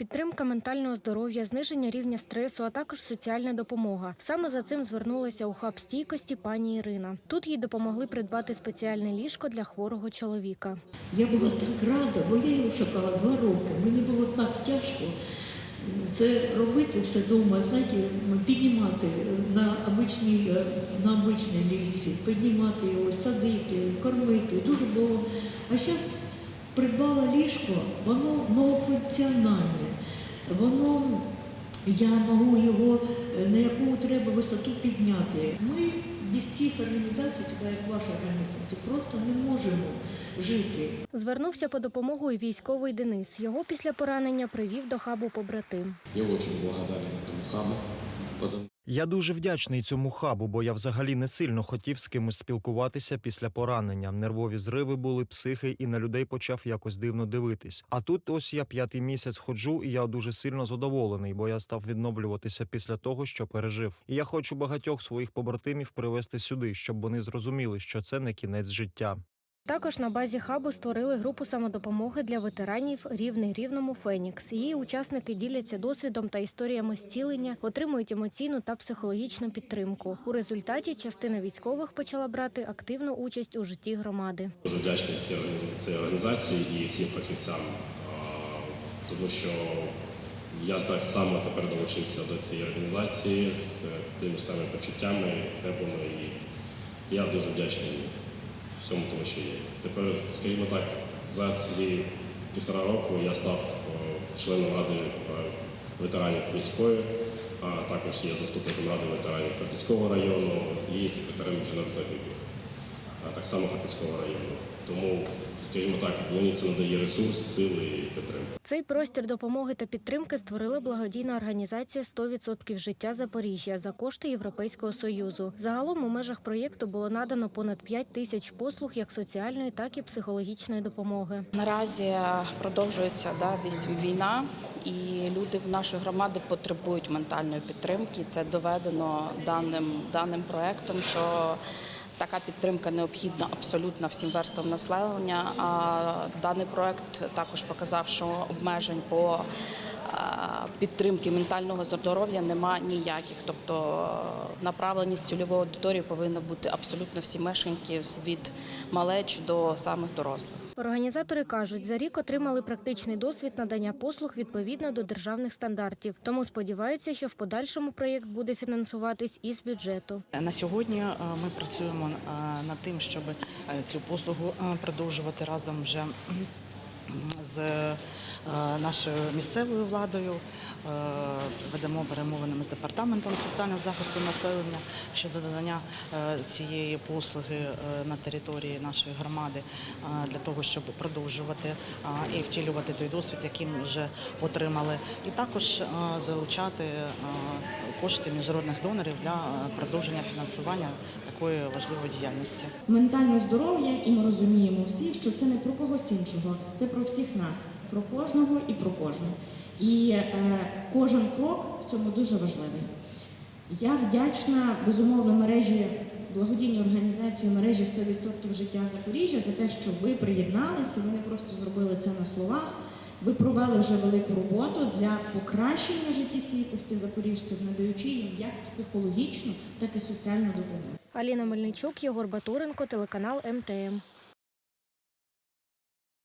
підтримка ментального здоров'я, зниження рівня стресу, а також соціальна допомога. Саме за цим звернулася у хаб стійкості пані Ірина. Тут їй допомогли придбати спеціальне ліжко для хворого чоловіка. Я була так рада, бо я його шукала два роки. Мені було так тяжко це робити все вдома, знаєте, піднімати на обичній, на обичній лісі, піднімати його, садити, кормити. Дуже було. А зараз придбала ліжко, воно многофункціональне, воно я можу його е, на яку треба висоту підняти. Ми без тих організацій, така як ваша організація, просто не можемо жити. Звернувся по допомогу і військовий Денис. Його після поранення привів до хабу побратим. Я очень благодарен этому хабу, Я дуже вдячний цьому хабу, бо я взагалі не сильно хотів з кимось спілкуватися після поранення. Нервові зриви були, психи, і на людей почав якось дивно дивитись. А тут ось я п'ятий місяць ходжу, і я дуже сильно задоволений, бо я став відновлюватися після того, що пережив. І я хочу багатьох своїх побратимів привезти сюди, щоб вони зрозуміли, що це не кінець життя. Також на базі хабу створили групу самодопомоги для ветеранів рівний рівному Фенікс. Її учасники діляться досвідом та історіями зцілення, отримують емоційну та психологічну підтримку. У результаті частина військових почала брати активну участь у житті громади. дуже вдячний цій організації і всім фахівцям, тому що я так само тепер долучився до цієї організації з тими самими почуттями, теплими, і я дуже вдячний всьому тому, що є. Тепер, скажімо так, за ці півтора року я став е, членом ради е, ветеранів міської, а також є заступником ради ветеранів Картицького району і секретарем жінок загиблих так само Хатинського району. Тому, скажімо так, мені це надає ресурс, сили і підтримку. Цей простір допомоги та підтримки створила благодійна організація «100% життя Запоріжжя за кошти Європейського союзу. Загалом у межах проєкту було надано понад 5 тисяч послуг як соціальної, так і психологічної допомоги. Наразі продовжується да, вісь- війна, і люди в нашої громади потребують ментальної підтримки. Це доведено даним, даним проектом, що така підтримка необхідна абсолютно всім верствам населення. Даний проект також показав, що обмежень по е, підтримки ментального здоров'я нема ніяких. Тобто е, направленість цільової аудиторії повинна бути абсолютно всі мешканки від малеч до самих дорослих. Організатори кажуть, за рік отримали практичний досвід надання послуг відповідно до державних стандартів. Тому сподіваються, що в подальшому проєкт буде фінансуватись із бюджету. На сьогодні е, ми працюємо е, над тим, щоб е, цю послугу продовжувати разом вже з е, нашою місцевою владою. Е, Ведемо перемовинами з департаментом соціального захисту населення щодо надання е, цієї послуги на території нашої громади для того, щоб продовжувати і втілювати той досвід, який ми вже отримали, і також залучати кошти міжнародних донорів для е, продовження фінансування такої важливої діяльності. Ментальне здоров'я, і ми розуміємо всі, що це не про когось іншого, це про всіх нас, про кожного і про кожну. І е, кожен крок в цьому дуже важливий. Я вдячна безумовно мережі благодійній організації мережі 100% життя Запоріжжя за те, що ви приєдналися. Ви не просто зробили це на словах. Ви провели вже велику роботу для покращення життєстійкості запоріжців, надаючи їм як психологічну, так і соціальну допомогу. Аліна Мельничук, Єгор Батуренко, телеканал МТМ.